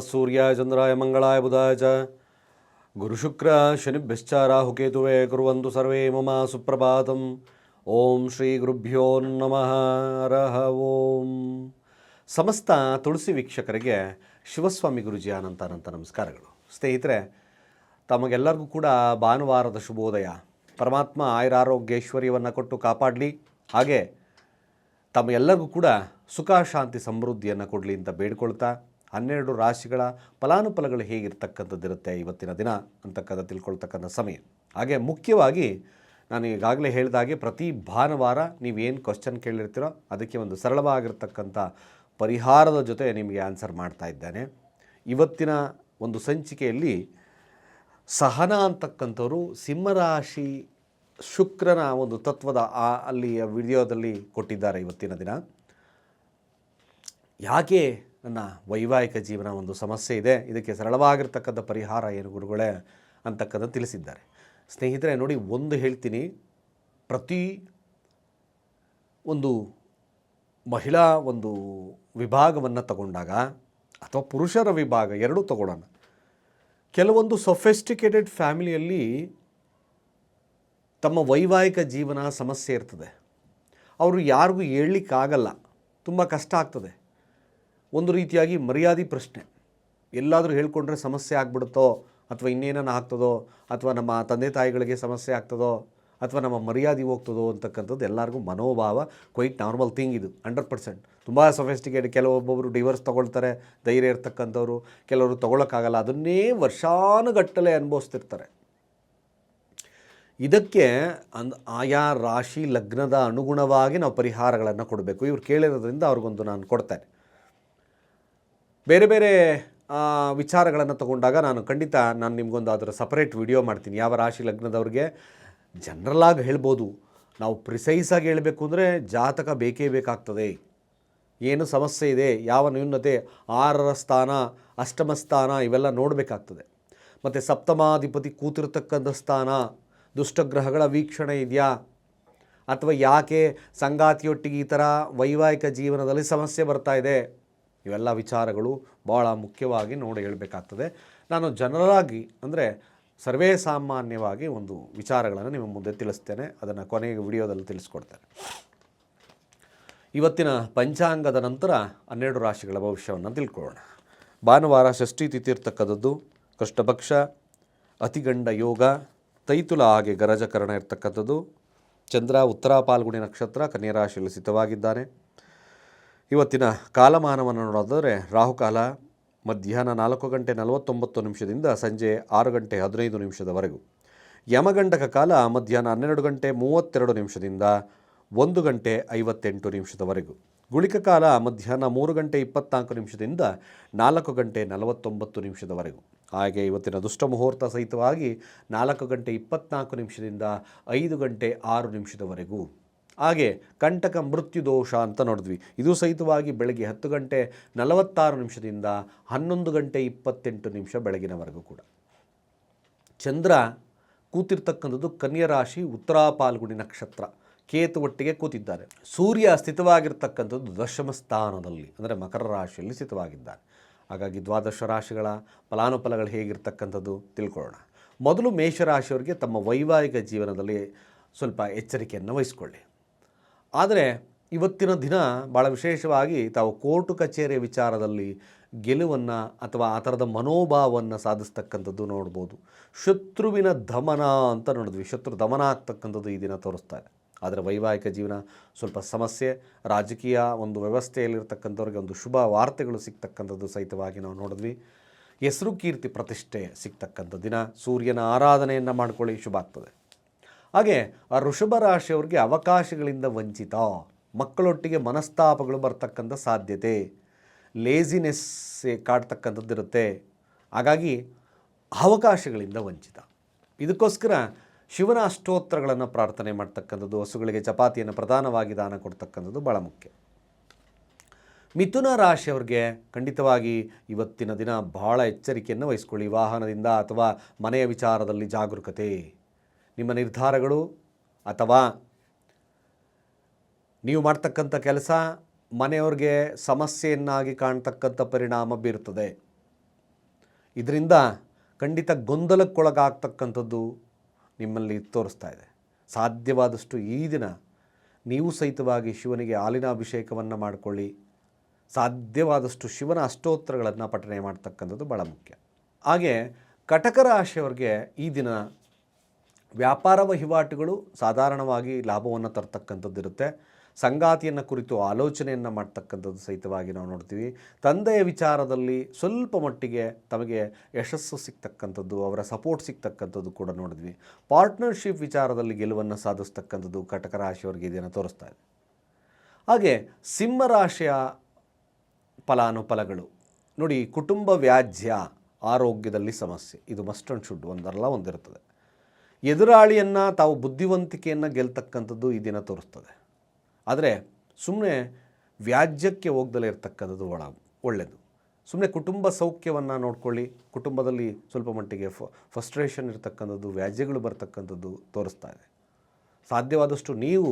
ನಮಃ ಚಂದ್ರಾಯ ಮಂಗಳಾಯ ಬುಧಾಯ ಚ ಗುರುಶುಕ್ರ ಶನಿಭ್ಯಶ್ಚ ರಾಹುಕೇತುವೆ ಕುರುವಂತು ಸರ್ವೇ ಮಮ ಸುಪ್ರಭಾತಂ ಓಂ ಶ್ರೀ ಗುರುಭ್ಯೋ ನಮಃ ರಹ ಓಂ ಸಮಸ್ತ ತುಳಸಿ ವೀಕ್ಷಕರಿಗೆ ಶಿವಸ್ವಾಮಿ ಗುರುಜಿ ಅನಂತ ನಮಸ್ಕಾರಗಳು. ಸ್ನೇಹಿತರೆ, ತಮಗೆಲ್ಲರಿಗೂ ಕೂಡ ಭಾನುವಾರದ ಶುಭೋದಯ. ಪರಮಾತ್ಮ ಆಯುರಾರೋಗ್ಯೈಶ್ವರ್ಯವನ್ನು ಕೊಟ್ಟು ಕಾಪಾಡಲಿ. ಹಾಗೆ ತಮ್ಮೆಲ್ಲರಿಗೂ ಕೂಡ ಸುಖ, ಶಾಂತಿ, ಸಮೃದ್ಧಿಯನ್ನು ಕೊಡಲಿ ಅಂತ ಬೇಡ್ಕೊಳ್ತಾ ಹನ್ನೆರಡು ರಾಶಿಗಳ ಫಲಾನುಫಲಗಳು ಹೇಗಿರ್ತಕ್ಕಂಥದ್ದಿರುತ್ತೆ ಇವತ್ತಿನ ದಿನ ಅಂತಕ್ಕಂಥ ತಿಳ್ಕೊಳ್ತಕ್ಕಂಥ ಸಮಯ. ಹಾಗೆ ಮುಖ್ಯವಾಗಿ ನಾನು ಈಗಾಗಲೇ ಹೇಳಿದಾಗೆ ಪ್ರತಿ ಭಾನುವಾರ ನೀವೇನು ಕ್ವಶನ್ ಕೇಳಿರ್ತೀರೋ ಅದಕ್ಕೆ ಒಂದು ಸರಳವಾಗಿರ್ತಕ್ಕಂಥ ಪರಿಹಾರದ ಜೊತೆ ನಿಮಗೆ ಆನ್ಸರ್ ಮಾಡ್ತಾ ಇದ್ದೇನೆ. ಇವತ್ತಿನ ಒಂದು ಸಂಚಿಕೆಯಲ್ಲಿ ಸಹನ ಅಂತಕ್ಕಂಥವರು ಸಿಂಹರಾಶಿ ಶುಕ್ರನ ಒಂದು ತತ್ವದ ಆ ಅಲ್ಲಿಯ ವಿಡಿಯೋದಲ್ಲಿ ಕೊಟ್ಟಿದ್ದಾರೆ ಇವತ್ತಿನ ದಿನ. ಯಾಕೆ ನನ್ನ ವೈವಾಹಿಕ ಜೀವನ ಒಂದು ಸಮಸ್ಯೆ ಇದೆ. ಇದಕ್ಕೆ ಸರಳವಾಗಿರ್ತಕ್ಕಂಥ ಪರಿಹಾರ ಏನು ಗುರುಗಳೇ ಅಂತಕ್ಕಂಥ ತಿಳಿಸಿದ್ದಾರೆ. ಸ್ನೇಹಿತರೆ, ನೋಡಿ, ಒಂದು ಹೇಳ್ತೀನಿ. ಪ್ರತಿ ಒಂದು ಮಹಿಳಾ ಒಂದು ವಿಭಾಗವನ್ನು ತಗೊಂಡಾಗ ಅಥವಾ ಪುರುಷರ ವಿಭಾಗ ಎರಡೂ ತಗೊಳ್ಳೋಣ. ಕೆಲವೊಂದು ಸೊಫೆಸ್ಟಿಕೇಟೆಡ್ ಫ್ಯಾಮಿಲಿಯಲ್ಲಿ ತಮ್ಮ ವೈವಾಹಿಕ ಜೀವನ ಸಮಸ್ಯೆ ಇರ್ತದೆ. ಅವರು ಯಾರಿಗೂ ಹೇಳಲಿಕ್ಕಾಗಲ್ಲ. ತುಂಬ ಕಷ್ಟ ಆಗ್ತದೆ. ಒಂದು ರೀತಿಯಾಗಿ ಮರ್ಯಾದೆ ಪ್ರಶ್ನೆ. ಎಲ್ಲಾದರೂ ಹೇಳ್ಕೊಂಡ್ರೆ ಸಮಸ್ಯೆ ಆಗ್ಬಿಡುತ್ತೋ, ಅಥವಾ ಇನ್ನೇನನ್ನ ಆಗ್ತದೋ, ಅಥವಾ ನಮ್ಮ ತಂದೆ ತಾಯಿಗಳಿಗೆ ಸಮಸ್ಯೆ ಆಗ್ತದೋ, ಅಥವಾ ನಮ್ಮ ಮರ್ಯಾದೆ ಹೋಗ್ತದೋ ಅಂತಕ್ಕಂಥದ್ದು ಎಲ್ಲರಿಗೂ ಮನೋಭಾವ ಕ್ವೈಟ್ ನಾರ್ಮಲ್ ಥಿಂಗ್ ಇದು ಹಂಡ್ರೆಡ್ ಪರ್ಸೆಂಟ್ ತುಂಬ ಸೊಫೆಸ್ಟಿಕೇಟ್ ಕೆಲವೊಬ್ಬೊಬ್ಬರು ಡಿವರ್ಸ್ ತೊಗೊಳ್ತಾರೆ, ಧೈರ್ಯ ಇರ್ತಕ್ಕಂಥವ್ರು, ಕೆಲವರು ತೊಗೊಳಕ್ಕಾಗಲ್ಲ, ಅದನ್ನೇ ವರ್ಷಾನುಗಟ್ಟಲೆ ಅನುಭವಿಸ್ತಿರ್ತಾರೆ. ಇದಕ್ಕೆ ಅಂದ್ ಆಯಾ ರಾಶಿ ಲಗ್ನದ ಅನುಗುಣವಾಗಿ ನಾವು ಪರಿಹಾರಗಳನ್ನು ಕೊಡಬೇಕು. ಇವ್ರು ಕೇಳಿರೋದ್ರಿಂದ ಅವ್ರಿಗೊಂದು ನಾನು ಕೊಡ್ತೇನೆ. ಬೇರೆ ಬೇರೆ ವಿಚಾರಗಳನ್ನು ತಗೊಂಡಾಗ ನಾನು ಖಂಡಿತ ನಾನು ನಿಮಗೊಂದು ಅದರ ಸಪರೇಟ್ ವಿಡಿಯೋ ಮಾಡ್ತೀನಿ. ಯಾವ ರಾಶಿ ಲಗ್ನದವ್ರಿಗೆ ಜನ್ರಲಾಗಿ ಹೇಳ್ಬೋದು. ನಾವು ಪ್ರಿಸೈಸಾಗಿ ಹೇಳಬೇಕು ಅಂದರೆ ಜಾತಕ ಬೇಕೇ ಬೇಕಾಗ್ತದೆ. ಏನು ಸಮಸ್ಯೆ ಇದೆ, ಯಾವ ನ್ಯೂನತೆ, ಆರರ ಸ್ಥಾನ, ಅಷ್ಟಮ ಸ್ಥಾನ ಇವೆಲ್ಲ ನೋಡಬೇಕಾಗ್ತದೆ. ಮತ್ತು ಸಪ್ತಮಾಧಿಪತಿ ಕೂತಿರ್ತಕ್ಕಂಥ ಸ್ಥಾನ ದುಷ್ಟಗ್ರಹಗಳ ವೀಕ್ಷಣೆ ಇದೆಯಾ? ಅಥವಾ ಯಾಕೆ ಸಂಗಾತಿಯೊಟ್ಟಿಗೆ ಈ ಥರ ವೈವಾಹಿಕ ಜೀವನದಲ್ಲಿ ಸಮಸ್ಯೆ ಬರ್ತಾ ಇದೆ? ಇವೆಲ್ಲ ವಿಚಾರಗಳು ಭಾಳ ಮುಖ್ಯವಾಗಿ ನೋಡಿ ಹೇಳಬೇಕಾಗ್ತದೆ. ನಾನು ಜನರಾಗಿ ಅಂದರೆ ಸರ್ವೇ ಸಾಮಾನ್ಯವಾಗಿ ಒಂದು ವಿಚಾರಗಳನ್ನು ನಿಮ್ಮ ಮುಂದೆ ತಿಳಿಸ್ತೇನೆ. ಅದನ್ನು ಕೊನೆಗೆ ವಿಡಿಯೋದಲ್ಲಿ ತಿಳಿಸ್ಕೊಡ್ತೇನೆ. ಇವತ್ತಿನ ಪಂಚಾಂಗದ ನಂತರ ಹನ್ನೆರಡು ರಾಶಿಗಳ ಭವಿಷ್ಯವನ್ನು ತಿಳ್ಕೊಳ್ಳೋಣ. ಭಾನುವಾರ ಷಷ್ಠಿ ತಿಥಿ ಇರ್ತಕ್ಕಂಥದ್ದು, ಕೃಷ್ಣಪಕ್ಷ, ಅತಿಗಂಡ ಯೋಗ, ತೈತುಲ ಹಾಗೆ ಗರಜಕರಣ ಇರ್ತಕ್ಕಂಥದ್ದು, ಚಂದ್ರ ಉತ್ತರ ಪಾಲ್ಗುಣಿ ನಕ್ಷತ್ರ ಕನ್ಯಾ ರಾಶಿಯಲ್ಲಿ ಸ್ಥಿತವಾಗಿದ್ದಾನೆ ಇವತ್ತಿನ ಕಾಲಮಾನವನ್ನು ನೋಡೋದಾದರೆ ರಾಹುಕಾಲ ಮಧ್ಯಾಹ್ನ ನಾಲ್ಕು ಗಂಟೆ ನಲವತ್ತೊಂಬತ್ತು ನಿಮಿಷದಿಂದ ಸಂಜೆ ಆರು ಗಂಟೆ ಹದಿನೈದು ನಿಮಿಷದವರೆಗೂ. ಯಮಗಂಡಕ ಕಾಲ ಮಧ್ಯಾಹ್ನ ಹನ್ನೆರಡು ಗಂಟೆ ಮೂವತ್ತೆರಡು ನಿಮಿಷದಿಂದ ಒಂದು ಗಂಟೆ ಐವತ್ತೆಂಟು ನಿಮಿಷದವರೆಗೂ. ಗುಳಿಕ ಕಾಲ ಮಧ್ಯಾಹ್ನ ಮೂರು ಗಂಟೆ ಇಪ್ಪತ್ನಾಲ್ಕು ನಿಮಿಷದಿಂದ ನಾಲ್ಕು ಗಂಟೆ ನಲವತ್ತೊಂಬತ್ತು ನಿಮಿಷದವರೆಗೂ. ಹಾಗೆ ಇವತ್ತಿನ ದುಷ್ಟ ಮುಹೂರ್ತ ಸಹಿತವಾಗಿ ನಾಲ್ಕು ಗಂಟೆ ಇಪ್ಪತ್ನಾಲ್ಕು ನಿಮಿಷದಿಂದ ಐದು ಗಂಟೆ ಆರು ನಿಮಿಷದವರೆಗೂ. ಹಾಗೆ ಕಂಟಕ ಮೃತ್ಯು ದೋಷ ಅಂತ ನೋಡಿದ್ವಿ. ಇದು ಸಹಿತವಾಗಿ ಬೆಳಗ್ಗೆ ಹತ್ತು ಗಂಟೆ ನಲವತ್ತಾರು ನಿಮಿಷದಿಂದ ಹನ್ನೊಂದು ಗಂಟೆ ಇಪ್ಪತ್ತೆಂಟು ನಿಮಿಷ ಬೆಳಗಿನವರೆಗೂ ಕೂಡ. ಚಂದ್ರ ಕೂತಿರ್ತಕ್ಕಂಥದ್ದು ಕನ್ಯಾ ರಾಶಿ ನಕ್ಷತ್ರ. ಕೇತು ಒಟ್ಟಿಗೆ ಕೂತಿದ್ದಾರೆ. ಸೂರ್ಯ ಸ್ಥಿತವಾಗಿರ್ತಕ್ಕಂಥದ್ದು ದಶಮ ಸ್ಥಾನದಲ್ಲಿ, ಅಂದರೆ ಮಕರ ರಾಶಿಯಲ್ಲಿ ಸ್ಥಿತವಾಗಿದ್ದಾರೆ. ಹಾಗಾಗಿ ದ್ವಾದಶ ರಾಶಿಗಳ ಫಲಾನುಫಲಗಳು ಹೇಗಿರ್ತಕ್ಕಂಥದ್ದು ತಿಳ್ಕೊಳ್ಳೋಣ. ಮೊದಲು ಮೇಷರಾಶಿಯವರಿಗೆ ತಮ್ಮ ವೈವಾಹಿಕ ಜೀವನದಲ್ಲಿ ಸ್ವಲ್ಪ ಎಚ್ಚರಿಕೆಯನ್ನು ವಹಿಸ್ಕೊಳ್ಳಿ. ಆದರೆ ಇವತ್ತಿನ ದಿನ ಭಾಳ ವಿಶೇಷವಾಗಿ ತಾವು ಕೋರ್ಟು ಕಚೇರಿ ವಿಚಾರದಲ್ಲಿ ಗೆಲುವನ್ನು ಅಥವಾ ಆ ಥರದ ಮನೋಭಾವವನ್ನು ಸಾಧಿಸ್ತಕ್ಕಂಥದ್ದು ನೋಡ್ಬೋದು. ಶತ್ರುವಿನ ದಮನ ಅಂತ ನೋಡಿದ್ವಿ. ಶತ್ರು ದಮನ ಆಗ್ತಕ್ಕಂಥದ್ದು ಈ ದಿನ ತೋರಿಸ್ತಾರೆ. ಆದರೆ ವೈವಾಹಿಕ ಜೀವನ ಸ್ವಲ್ಪ ಸಮಸ್ಯೆ. ರಾಜಕೀಯ ಒಂದು ವ್ಯವಸ್ಥೆಯಲ್ಲಿರ್ತಕ್ಕಂಥವ್ರಿಗೆ ಒಂದು ಶುಭ ವಾರ್ತೆಗಳು ಸಿಗ್ತಕ್ಕಂಥದ್ದು ಸಹಿತವಾಗಿ ನಾವು ನೋಡಿದ್ವಿ. ಹೆಸರು ಕೀರ್ತಿ ಪ್ರತಿಷ್ಠೆ ಸಿಗ್ತಕ್ಕಂಥ ದಿನ. ಸೂರ್ಯನ ಆರಾಧನೆಯನ್ನು ಮಾಡ್ಕೊಳ್ಳಿ. ಶುಭ ಆಗ್ತದೆ. ಹಾಗೆ ಆ ವೃಷಭ ರಾಶಿಯವ್ರಿಗೆ ಅವಕಾಶಗಳಿಂದ ವಂಚಿತ. ಮಕ್ಕಳೊಟ್ಟಿಗೆ ಮನಸ್ತಾಪಗಳು ಬರ್ತಕ್ಕಂಥ ಸಾಧ್ಯತೆ. ಲೇಸಿನೆಸ್ ಕಾಡ್ತಕ್ಕಂಥದ್ದು ಇರುತ್ತೆ. ಹಾಗಾಗಿ ಅವಕಾಶಗಳಿಂದ ವಂಚಿತ. ಇದಕ್ಕೋಸ್ಕರ ಶಿವನ ಅಷ್ಟೋತ್ತರಗಳನ್ನು ಪ್ರಾರ್ಥನೆ ಮಾಡ್ತಕ್ಕಂಥದ್ದು, ಹಸುಗಳಿಗೆ ಚಪಾತಿಯನ್ನು ಪ್ರಧಾನವಾಗಿ ದಾನ ಕೊಡ್ತಕ್ಕಂಥದ್ದು ಭಾಳ ಮುಖ್ಯ. ಮಿಥುನ ರಾಶಿಯವ್ರಿಗೆ ಖಂಡಿತವಾಗಿ ಇವತ್ತಿನ ದಿನ ಬಹಳ ಎಚ್ಚರಿಕೆಯನ್ನು ವಹಿಸ್ಕೊಳ್ಳಿ. ವಾಹನದಿಂದ ಅಥವಾ ಮನೆಯ ವಿಚಾರದಲ್ಲಿ ಜಾಗರೂಕತೆ. ನಿಮ್ಮ ನಿರ್ಧಾರಗಳು ಅಥವಾ ನೀವು ಮಾಡ್ತಕ್ಕಂಥ ಕೆಲಸ ಮನೆಯವ್ರಿಗೆ ಸಮಸ್ಯೆಯನ್ನಾಗಿ ಕಾಣ್ತಕ್ಕಂಥ ಪರಿಣಾಮ ಬೀರುತ್ತದೆ ಇದರಿಂದ ಖಂಡಿತ ಗೊಂದಲಕ್ಕೊಳಗಾಗ್ತಕ್ಕಂಥದ್ದು ನಿಮ್ಮಲ್ಲಿ ತೋರಿಸ್ತಾ ಇದೆ. ಸಾಧ್ಯವಾದಷ್ಟು ಈ ದಿನ ನೀವು ಸಹಿತವಾಗಿ ಶಿವನಿಗೆ ಹಾಲಿನ ಅಭಿಷೇಕವನ್ನು ಮಾಡಿಕೊಳ್ಳಿ. ಸಾಧ್ಯವಾದಷ್ಟು ಶಿವನ ಅಷ್ಟೋತ್ತರಗಳನ್ನು ಪಠನೆ ಮಾಡ್ತಕ್ಕಂಥದ್ದು ಭಾಳ ಮುಖ್ಯ. ಹಾಗೆ ಕಟಕ ರಾಶಿಯವ್ರಿಗೆ ಈ ದಿನ ವ್ಯಾಪಾರ ವಹಿವಾಟುಗಳು ಸಾಧಾರಣವಾಗಿ ಲಾಭವನ್ನು ತರ್ತಕ್ಕಂಥದ್ದು ಇರುತ್ತೆ. ಸಂಗಾತಿಯನ್ನು ಕುರಿತು ಆಲೋಚನೆಯನ್ನು ಮಾಡ್ತಕ್ಕಂಥದ್ದು ಸಹಿತವಾಗಿ ನಾವು ನೋಡ್ತೀವಿ. ತಂದೆಯ ವಿಚಾರದಲ್ಲಿ ಸ್ವಲ್ಪ ಮಟ್ಟಿಗೆ ತಮಗೆ ಯಶಸ್ಸು ಸಿಗ್ತಕ್ಕಂಥದ್ದು, ಅವರ ಸಪೋರ್ಟ್ ಸಿಗ್ತಕ್ಕಂಥದ್ದು ಕೂಡ ನೋಡಿದ್ವಿ. ಪಾರ್ಟ್ನರ್ಶಿಪ್ ವಿಚಾರದಲ್ಲಿ ಗೆಲುವನ್ನು ಸಾಧಿಸ್ತಕ್ಕಂಥದ್ದು ಕಟಕ ರಾಶಿಯವರಿಗೆ ಇದನ್ನು ತೋರಿಸ್ತಾ ಇದೆ. ಹಾಗೆ ಸಿಂಹರಾಶಿಯ ಫಲಾನುಫಲಗಳು. ನೋಡಿ, ಕುಟುಂಬ ವ್ಯಾಜ್ಯ, ಆರೋಗ್ಯದಲ್ಲಿ ಸಮಸ್ಯೆ. ಇದು ಮಸ್ಟ್ ಅಂಡ್ ಶುಡ್ ಒಂದರಲ್ಲ ಒಂದಿರುತ್ತದೆ. ಎದುರಾಳಿಯನ್ನು ತಾವು ಬುದ್ಧಿವಂತಿಕೆಯನ್ನು ಗೆಲ್ತಕ್ಕಂಥದ್ದು ಈ ದಿನ ತೋರಿಸ್ತದೆ. ಆದರೆ ಸುಮ್ಮನೆ ವ್ಯಾಜ್ಯಕ್ಕೆ ಹೋಗ್ದಲೇ ಇರ್ತಕ್ಕಂಥದ್ದು ಒಳ ಒಳ್ಳೆಯದು ಸುಮ್ಮನೆ ಕುಟುಂಬ ಸೌಖ್ಯವನ್ನು ನೋಡ್ಕೊಳ್ಳಿ, ಕುಟುಂಬದಲ್ಲಿ ಸ್ವಲ್ಪ ಮಟ್ಟಿಗೆ ಫ ಫಸ್ಟ್ರೇಷನ್ ಇರ್ತಕ್ಕಂಥದ್ದು, ವ್ಯಾಜ್ಯಗಳು ಬರ್ತಕ್ಕಂಥದ್ದು ತೋರಿಸ್ತಾ ಇದೆ. ಸಾಧ್ಯವಾದಷ್ಟು ನೀವು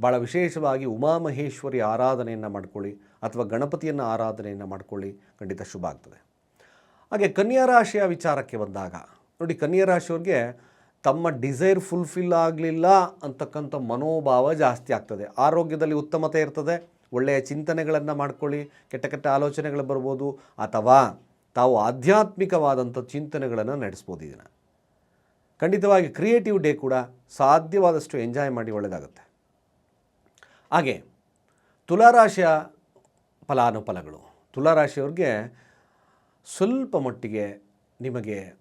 ಭಾಳ ವಿಶೇಷವಾಗಿ ಉಮಾಮಹೇಶ್ವರಿ ಆರಾಧನೆಯನ್ನು ಮಾಡ್ಕೊಳ್ಳಿ, ಅಥವಾ ಗಣಪತಿಯನ್ನು ಆರಾಧನೆಯನ್ನು ಮಾಡ್ಕೊಳ್ಳಿ, ಖಂಡಿತ ಶುಭ ಆಗ್ತದೆ. ಹಾಗೆ ಕನ್ಯಾ ರಾಶಿಯ ವಿಚಾರಕ್ಕೆ ಬಂದಾಗ, ನೋಡಿ ಕನ್ಯಾ ರಾಶಿಯವ್ರಿಗೆ ತಮ್ಮ ಡಿಸೈರ್ ಫುಲ್ಫಿಲ್ ಆಗಲಿಲ್ಲ ಅಂತಕ್ಕಂಥ ಮನೋಭಾವ ಜಾಸ್ತಿ ಆಗ್ತದೆ. ಆರೋಗ್ಯದಲ್ಲಿ ಉತ್ತಮತೆ ಇರ್ತದೆ. ಒಳ್ಳೆಯ ಚಿಂತನೆಗಳನ್ನು ಮಾಡ್ಕೊಳ್ಳಿ. ಕೆಟ್ಟ ಕೆಟ್ಟ ಆಲೋಚನೆಗಳು ಬರ್ಬೋದು. ಅಥವಾ ತಾವು ಆಧ್ಯಾತ್ಮಿಕವಾದಂಥ ಚಿಂತನೆಗಳನ್ನು ನಡೆಸ್ಬೋದು ಇದನ್ನು ಖಂಡಿತವಾಗಿ ಕ್ರಿಯೇಟಿವ್ ಡೇ ಕೂಡ ಸಾಧ್ಯವಾದಷ್ಟು ಎಂಜಾಯ್ ಮಾಡಿ ಒಳ್ಳೆಯದಾಗುತ್ತೆ ಹಾಗೆ ತುಲಾರಾಶಿಯ ಫಲಾನುಫಲಗಳು. ತುಲಾರಾಶಿಯವ್ರಿಗೆ ಸ್ವಲ್ಪ ಮಟ್ಟಿಗೆ ನಿಮಗೆ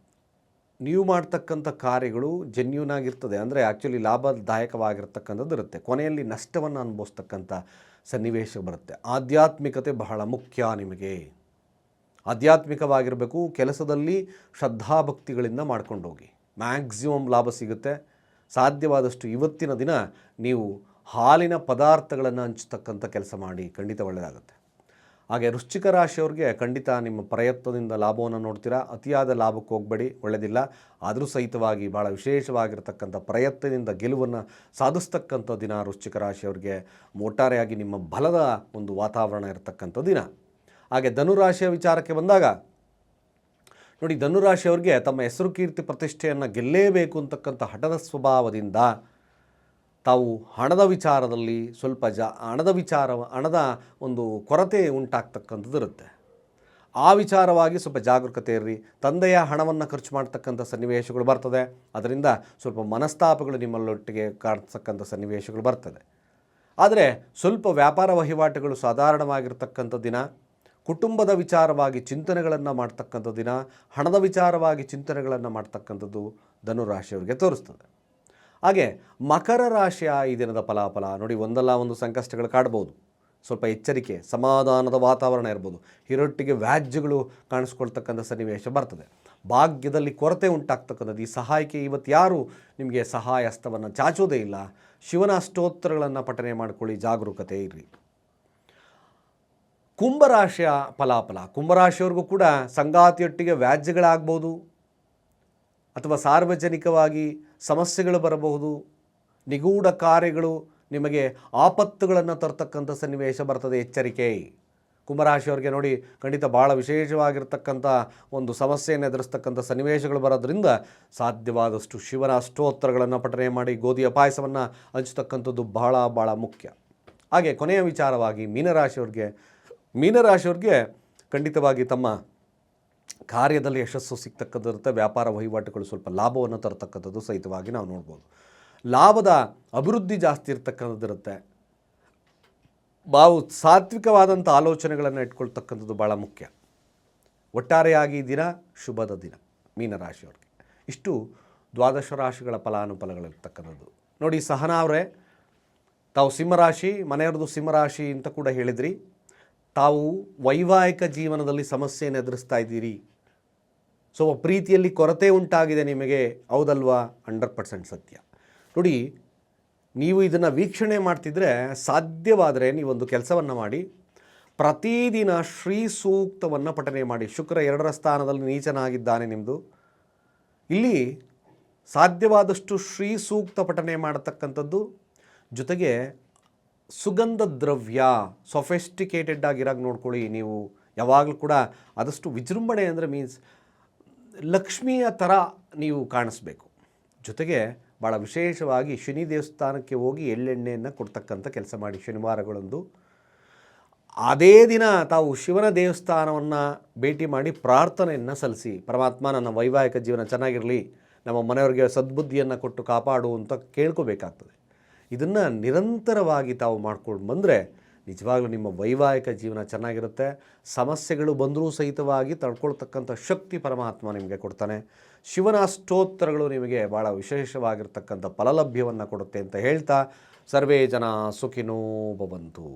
ನೀವು ಮಾಡ್ತಕ್ಕಂಥ ಕಾರ್ಯಗಳು ಜೆನ್ಯೂನ್ ಆಗಿರ್ತದೆ. ಅಂದರೆ ಆ್ಯಕ್ಚುಲಿ ಲಾಭದಾಯಕವಾಗಿರ್ತಕ್ಕಂಥದ್ದು ಇರುತ್ತೆ. ಕೊನೆಯಲ್ಲಿ ನಷ್ಟವನ್ನು ಅನುಭವಿಸ್ತಕ್ಕಂಥ ಸನ್ನಿವೇಶ ಬರುತ್ತೆ. ಆಧ್ಯಾತ್ಮಿಕತೆ ಬಹಳ ಮುಖ್ಯ ನಿಮಗೆ. ಆಧ್ಯಾತ್ಮಿಕವಾಗಿರಬೇಕು, ಕೆಲಸದಲ್ಲಿ ಶ್ರದ್ಧಾಭಕ್ತಿಗಳಿಂದ ಮಾಡ್ಕೊಂಡು ಹೋಗಿ ಮ್ಯಾಕ್ಸಿಮಮ್ ಲಾಭ ಸಿಗುತ್ತೆ. ಸಾಧ್ಯವಾದಷ್ಟು ಇವತ್ತಿನ ದಿನ ನೀವು ಹಾಲಿನ ಪದಾರ್ಥಗಳನ್ನು ಹಂಚ್ತಕ್ಕಂಥ ಕೆಲಸ ಮಾಡಿ. ಖಂಡಿತ ಒಳ್ಳೆಯದಾಗುತ್ತೆ. ಹಾಗೆ ವೃಶ್ಚಿಕ ರಾಶಿಯವ್ರಿಗೆ ಖಂಡಿತ ನಿಮ್ಮ ಪ್ರಯತ್ನದಿಂದ ಲಾಭವನ್ನು ನೋಡ್ತೀರಾ? ಅತಿಯಾದ ಲಾಭಕ್ಕೆ ಹೋಗಬೇಡಿ ಒಳ್ಳೆಯದಿಲ್ಲ ಆದರೂ ಸಹಿತವಾಗಿ ಭಾಳ ವಿಶೇಷವಾಗಿರ್ತಕ್ಕಂಥ ಪ್ರಯತ್ನದಿಂದ ಗೆಲುವನ್ನು ಸಾಧಿಸ್ತಕ್ಕಂಥ ದಿನ ವೃಶ್ಚಿಕ ರಾಶಿಯವ್ರಿಗೆ. ಒಟ್ಟಾರೆಯಾಗಿ ನಿಮ್ಮ ಬಲದ ಒಂದು ವಾತಾವರಣ ಇರತಕ್ಕಂಥ ದಿನ. ಹಾಗೆ ಧನುರಾಶಿಯ ವಿಚಾರಕ್ಕೆ ಬಂದಾಗ, ನೋಡಿ ಧನುರಾಶಿಯವ್ರಿಗೆ ತಮ್ಮ ಹೆಸರು ಕೀರ್ತಿ ಪ್ರತಿಷ್ಠೆಯನ್ನು ಗೆಲ್ಲೇಬೇಕು ಅಂತಕ್ಕಂಥ ಹಠದ ಸ್ವಭಾವದಿಂದ ತಾವು ಹಣದ ವಿಚಾರದಲ್ಲಿ ಸ್ವಲ್ಪ ಜ, ಹಣದ ವಿಚಾರ, ಹಣದ ಒಂದು ಕೊರತೆ ಉಂಟಾಗ್ತಕ್ಕಂಥದ್ದು ಇರುತ್ತೆ. ಆ ವಿಚಾರವಾಗಿ ಸ್ವಲ್ಪ ಜಾಗರೂಕತೆ ಇರ್ರಿ. ತಂದೆಯ ಹಣವನ್ನು ಖರ್ಚು ಮಾಡ್ತಕ್ಕಂಥ ಸನ್ನಿವೇಶಗಳು ಬರ್ತದೆ. ಅದರಿಂದ ಸ್ವಲ್ಪ ಮನಸ್ತಾಪಗಳು ನಿಮ್ಮಲ್ಲೊಟ್ಟಿಗೆ ಕಾಡ್ತಕ್ಕಂಥ ಸನ್ನಿವೇಶಗಳು ಬರ್ತದೆ. ಆದರೆ ಸ್ವಲ್ಪ ವ್ಯಾಪಾರ ವಹಿವಾಟುಗಳು ಸಾಧಾರಣವಾಗಿರ್ತಕ್ಕಂಥ ದಿನ, ಕುಟುಂಬದ ವಿಚಾರವಾಗಿ ಚಿಂತನೆಗಳನ್ನು ಮಾಡ್ತಕ್ಕಂಥ ದಿನ, ಹಣದ ವಿಚಾರವಾಗಿ ಚಿಂತನೆಗಳನ್ನು ಮಾಡ್ತಕ್ಕಂಥದ್ದು ಧನುರಾಶಿಯವರಿಗೆ ತೋರಿಸ್ತದೆ. ಹಾಗೆ ಮಕರ ರಾಶಿಯ ಈ ದಿನದ ಫಲಾಫಲ ನೋಡಿ ಒಂದಲ್ಲ ಒಂದು ಸಂಕಷ್ಟಗಳು ಕಾಡ್ಬೋದು. ಸ್ವಲ್ಪ ಎಚ್ಚರಿಕೆ, ಸಮಾಧಾನದ ವಾತಾವರಣ ಇರ್ಬೋದು. ಹಿರೊಟ್ಟಿಗೆ ವ್ಯಾಜ್ಯಗಳು ಕಾಣಿಸ್ಕೊಳ್ತಕ್ಕಂಥ ಸನ್ನಿವೇಶ ಬರ್ತದೆ. ಭಾಗ್ಯದಲ್ಲಿ ಕೊರತೆ ಉಂಟಾಗ್ತಕ್ಕಂಥದ್ದು, ಈ ಸಹಾಯಕ್ಕೆ ಇವತ್ತು ಯಾರು ನಿಮಗೆ ಸಹಾಯ ಹಸ್ತವನ್ನು ಚಾಚೋದೇ ಇಲ್ಲ. ಶಿವನ ಅಷ್ಟೋತ್ತರಗಳನ್ನು ಪಠನೆ ಮಾಡ್ಕೊಳ್ಳಿ, ಜಾಗರೂಕತೆ ಇರಲಿ ಕುಂಭರಾಶಿಯ ಫಲಾಫಲ ಕುಂಭರಾಶಿಯವ್ರಿಗೂ ಕೂಡ ಸಂಗಾತಿಯೊಟ್ಟಿಗೆ ವ್ಯಾಜ್ಯಗಳಾಗ್ಬೋದು. ಅಥವಾ ಸಾರ್ವಜನಿಕವಾಗಿ ಸಮಸ್ಯೆಗಳು ಬರಬಹುದು, ನಿಗೂಢ ಕಾರ್ಯಗಳು ನಿಮಗೆ ಆಪತ್ತುಗಳನ್ನು ತರ್ತಕ್ಕಂಥ ಸನ್ನಿವೇಶ ಬರ್ತದೆ, ಎಚ್ಚರಿಕೆ. ಕುಂಭರಾಶಿಯವರಿಗೆ ನೋಡಿ, ಖಂಡಿತ ಭಾಳ ವಿಶೇಷವಾಗಿರ್ತಕ್ಕಂಥ ಒಂದು ಸಮಸ್ಯೆಯನ್ನು ಎದುರಿಸ್ತಕ್ಕಂಥ ಸನ್ನಿವೇಶಗಳು ಬರೋದ್ರಿಂದ ಸಾಧ್ಯವಾದಷ್ಟು ಶಿವನ ಅಷ್ಟೋತ್ತರಗಳನ್ನು ಪಠನೆ ಮಾಡಿ, ಗೋಧಿಯ ಪಾಯಸವನ್ನು ಹಂಚತಕ್ಕಂಥದ್ದು ಬಹಳ ಭಾಳ ಮುಖ್ಯ. ಹಾಗೆ ಕೊನೆಯ ವಿಚಾರವಾಗಿ ಮೀನರಾಶಿಯವ್ರಿಗೆ ಮೀನರಾಶಿಯವ್ರಿಗೆ ಖಂಡಿತವಾಗಿ ತಮ್ಮ ಕಾರ್ಯದಲ್ಲಿ ಯಶಸ್ಸು ಸಿಗ್ತಕ್ಕಂಥದ್ದು ವ್ಯಾಪಾರ ವಹಿವಾಟುಗಳು ಸ್ವಲ್ಪ ಲಾಭವನ್ನು ತರತಕ್ಕಂಥದ್ದು ಸಹಿತವಾಗಿ ನಾವು ನೋಡ್ಬೋದು. ಲಾಭದ ಅಭಿವೃದ್ಧಿ ಜಾಸ್ತಿ ಇರತಕ್ಕಂಥದ್ದಿರುತ್ತೆ ಬಾವು ಸಾತ್ವಿಕವಾದಂಥ ಆಲೋಚನೆಗಳನ್ನು ಇಟ್ಕೊಳ್ತಕ್ಕಂಥದ್ದು ಭಾಳ ಮುಖ್ಯ. ಒಟ್ಟಾರೆಯಾಗಿ ದಿನ ಶುಭದ ದಿನ, ಮೀನರಾಶಿಯವ್ರಿಗೆ. ಇಷ್ಟು ದ್ವಾದಶ ರಾಶಿಗಳ ಫಲಾನುಫಲಗಳಿರ್ತಕ್ಕಂಥದ್ದು. ನೋಡಿ, ಸಹನಾ ಅವರೇ, ತಾವು ಸಿಂಹರಾಶಿ, ಮನೆಯವ್ರದ್ದು ಸಿಂಹರಾಶಿ ಅಂತ ಕೂಡ ಹೇಳಿದ್ರಿ. ತಾವು ವೈವಾಹಿಕ ಜೀವನದಲ್ಲಿ ಸಮಸ್ಯೆಯನ್ನು ಎದುರಿಸ್ತಾ ಇದ್ದೀರಿ. ಸೊ ಪ್ರೀತಿಯಲ್ಲಿ ಕೊರತೆ ಉಂಟಾಗಿದೆ ನಿಮಗೆ, ಹೌದಲ್ವಾ? ಹಂಡ್ರೆಡ್ ಪರ್ಸೆಂಟ್ ಸತ್ಯ. ನೋಡಿ, ನೀವು ಇದನ್ನು ವೀಕ್ಷಣೆ ಮಾಡ್ತಿದ್ರೆ ಸಾಧ್ಯವಾದರೆ ನೀವೊಂದು ಕೆಲಸವನ್ನು ಮಾಡಿ, ಪ್ರತಿದಿನ ಶ್ರೀ ಸೂಕ್ತವನ್ನು ಪಠನೆ ಮಾಡಿ. ಶುಕ್ರ ಎರಡರ ಸ್ಥಾನದಲ್ಲಿ ನೀಚನಾಗಿದ್ದಾನೆ ನಿಮ್ಮದು ಇಲ್ಲಿ ಸಾಧ್ಯವಾದಷ್ಟು ಶ್ರೀ ಸೂಕ್ತ ಪಠನೆ ಮಾಡತಕ್ಕಂಥದ್ದು ಜೊತೆಗೆ ಸುಗಂಧ ದ್ರವ್ಯ ಸೊಫೆಸ್ಟಿಕೇಟೆಡ್ ಆಗಿರಾಗ ನೋಡ್ಕೊಳ್ಳಿ ನೀವು. ಯಾವಾಗಲೂ ಕೂಡ ಆದಷ್ಟು ವಿಜೃಂಭಣೆ ಅಂದರೆ ಮೀನ್ಸ್ ಲಕ್ಷ್ಮಿಯ ಥರ ನೀವು ಕಾಣಿಸ್ಬೇಕು. ಜೊತೆಗೆ ಭಾಳ ವಿಶೇಷವಾಗಿ ಶನಿ ದೇವಸ್ಥಾನಕ್ಕೆ ಹೋಗಿ ಎಳ್ಳೆಣ್ಣೆಯನ್ನು ಕೊಡ್ತಕ್ಕಂಥ ಕೆಲಸ ಮಾಡಿ ಶನಿವಾರಗಳಂದು. ಅದೇ ದಿನ ತಾವು ಶಿವನ ದೇವಸ್ಥಾನವನ್ನು ಭೇಟಿ ಮಾಡಿ ಪ್ರಾರ್ಥನೆಯನ್ನು ಸಲ್ಲಿಸಿ, ಪರಮಾತ್ಮ, ನನ್ನ ವೈವಾಹಿಕ ಜೀವನ ಚೆನ್ನಾಗಿರಲಿ, ನಮ್ಮ ಮನೆಯವರಿಗೆ ಸದ್ಬುದ್ಧಿಯನ್ನು ಕೊಟ್ಟು ಕಾಪಾಡು ಅಂತ ಕೇಳ್ಕೋಬೇಕಾಗ್ತದೆ. ಇದನ್ನು ನಿರಂತರವಾಗಿ ತಾವು ಮಾಡ್ಕೊಂಡು ಬಂದರೆ ನಿಜವಾಗ್ಲೂ ನಿಮ್ಮ ವೈವಾಹಿಕ ಜೀವನ ಚೆನ್ನಾಗಿರುತ್ತೆ. ಸಮಸ್ಯೆಗಳು ಬಂದರೂ ಸಹಿತವಾಗಿ ತಡ್ಕೊಳ್ತಕ್ಕಂಥ ಶಕ್ತಿ ಪರಮಾತ್ಮ ನಿಮಗೆ ಕೊಡ್ತಾನೆ. ಶಿವನ ಸ್ತೋತ್ರಗಳು ನಿಮಗೆ ಭಾಳ ವಿಶೇಷವಾಗಿರ್ತಕ್ಕಂಥ ಫಲಲಭ್ಯವನ್ನು ಕೊಡುತ್ತೆ ಅಂತ ಹೇಳ್ತಾ, ಸರ್ವೇ ಜನ ಸುಖಿನೋ ಭವಂತು.